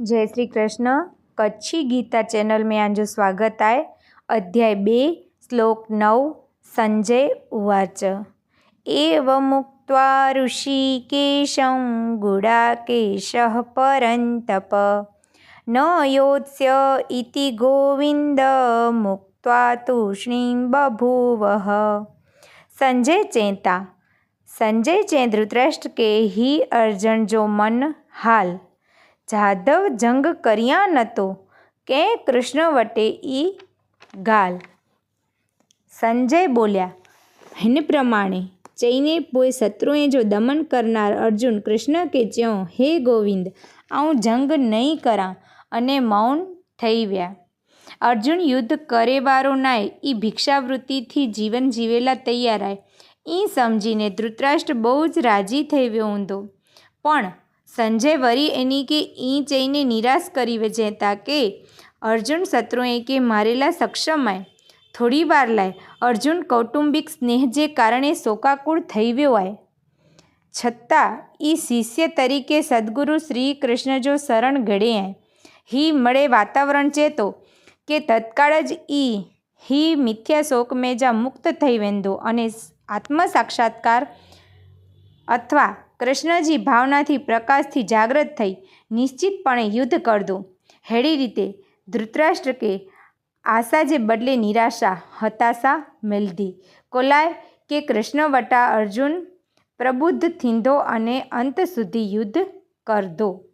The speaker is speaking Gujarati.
જય શ્રી કૃષ્ણ. કચ્છી ગીતા ચેનલ મેં આજો સ્વાગત આય. અધ્યાય બે, શ્લોક નવ, સંજય ઉવાચ. એવ મુક્ત્વા ઋષિકેશં ગુડાકેશ પરંતપ. ન યોત્સ્ય ઇતિ ગોવિંદ, મુક્ત્વા તૂષ્ણીમ બભૂવઃ. સંજય ચેતા. સંજય ચેત ધૃતરાષ્ટ્ર કે હી અર્જણ જો મન હાલ. જાદવ જંગ કર્યા નતો, કે કૃષ્ણ વટે ઈ ગાલ. સંજય બોલ્યા, હિન પ્રમાણે ચઈને પોઈ શત્રુએ જો દમન કરનાર અર્જુન કૃષ્ણ કે જ્યો, હે ગોવિંદ, આઉં જંગ નહીં કરા. અને મૌન થઈ ગયા અર્જુન યુદ્ધ કરે વારો નાય એ ભિક્ષાવૃત્તિથી જીવન જીવેલા તૈયાર આય. ઈ સમજીને ધૃતરાષ્ટ્ર બહુ જ રાજી થઈ ગયો ઊંધો. પણ સંજય વરી એની કે ઈ જઈને નિરાશ કરી વેચેતા કે, અર્જુન શત્રુએ કે મારેલા સક્ષમાય? થોડી વાર લાય. અર્જુન કૌટુંબિક સ્નેહ જે કારણે શોકાકુળ થઈ આય છતાં, ઈ શિષ્ય તરીકે સદગુરુ શ્રી કૃષ્ણ જો શરણ ઘડે હી મળે વાતાવરણ ચેતો, કે તત્કાળ જ ઈ, હી મિથ્યા શોક મેજા મુક્ત થઈ વેંદો અને આત્મ સાક્ષાત્કાર અથવા કૃષ્ણજી ભાવનાથી પ્રકાશથી જાગૃત થઈ નિશ્ચિતપણે યુદ્ધ કરદો હેડી રીતે ધૃતરાષ્ટ્ર કે આશા જે બદલે નિરાશા, હતાશા મેલધી કોલાય કે કૃષ્ણવટા અર્જુન પ્રબુદ્ધ થીંધો અને અંત સુધી યુદ્ધ કરદો